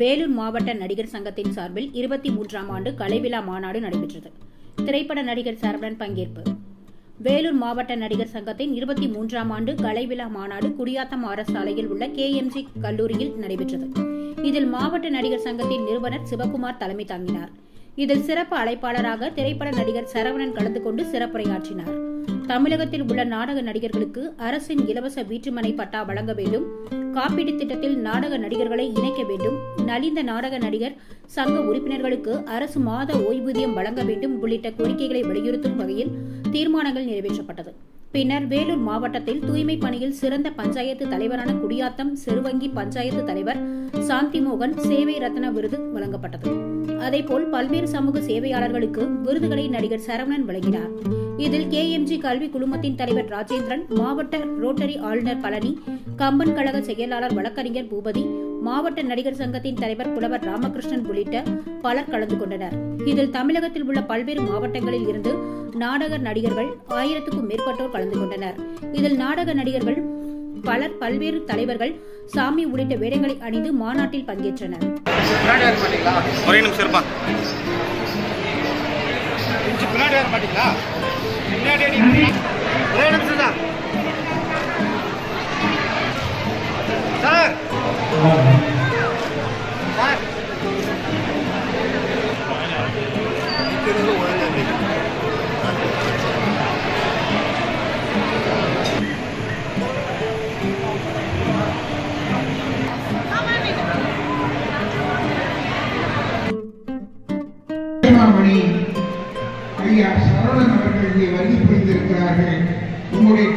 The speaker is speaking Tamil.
வேலூர் மாவட்ட நடிகர் சங்கத்தின் சார்பில் இருபத்தி மூன்றாம் ஆண்டு கலைவிழா மாநாடு நடைபெற்றது. திரைப்பட நடிகர் சரவணன் பங்கேற்பு. வேலூர் மாவட்ட நடிகர் சங்கத்தின் இருபத்தி மூன்றாம் ஆண்டு கலைவிழா மாநாடு குடியாத்தம் ஆர் சாலையில் உள்ள கேஎம்ஜி கல்லூரியில் நடைபெற்றது. இதில் மாவட்ட நடிகர் சங்கத்தின் நிறுவனர் சிவகுமார் தலைமை தாங்கினார். இதில் சிறப்பு அழைப்பாளராக திரைப்பட நடிகர் சரவணன் கலந்து கொண்டு சிறப்புரையாற்றினார். தமிழகத்தில் உள்ள நாடக நடிகர்களுக்கு அரசின் இலவச வீட்டுமனை பட்டா வழங்க வேண்டும். காப்பீடு திட்டத்தில் நாடக நடிகர்களை இணைக்க வேண்டும். நலிந்த நாடக நடிகர் சங்க உறுப்பினர்களுக்கு அரசு மாத ஓய்வூதியம் வழங்க வேண்டும் உள்ளிட்ட கோரிக்கைகளை வலியுறுத்தும் வகையில் தீர்மானங்கள் நிறைவேற்றப்பட்டது. பின்னர் வேலூர் மாவட்டத்தில் தூய்மை பணியில் சிறந்த பஞ்சாயத்து தலைவரான குடியாத்தம் சிறுவங்கி பஞ்சாயத்து தலைவர் சாந்திமோகன் சேவை ரத்ன விருது வழங்கப்பட்டது. அதேபோல் பல்வேறு சமூக சேவையாளர்களுக்கு விருதுகளை நடிகர் சரவணன் வழங்கினார். இதில் கேஎம்ஜி கல்வி குழுமத்தின் தலைவர் ராஜேந்திரன் மாவட்ட ரோட்டரி ஆளுநர் பழனி கம்பன் கழக செயலாளர் வழக்கறிஞர் பூபதி மாவட்ட நடிகர் சங்கத்தின் தலைவர் புலவர் ராமகிருஷ்ணன் உள்ளிட்ட பலர் கலந்து கொண்டனர். இதில் தமிழகத்தில் உள்ள பல்வேறு மாவட்டங்களில் இருந்து நாடக நடிகர்கள் ஆயிரத்துக்கும் மேற்பட்டோர் கலந்து கொண்டனர். இதில் நாடக நடிகர்கள் பலர் பல்வேறு தலைவர்கள் சாமி உள்ளிட்ட வேடங்களை அணிந்து மாநாட்டில் பங்கேற்றனர். பின்னாடி ஐயா சரவணன் அவர்கள் இங்கே வருகை புரிந்திருக்கிறார்கள். உங்களுடைய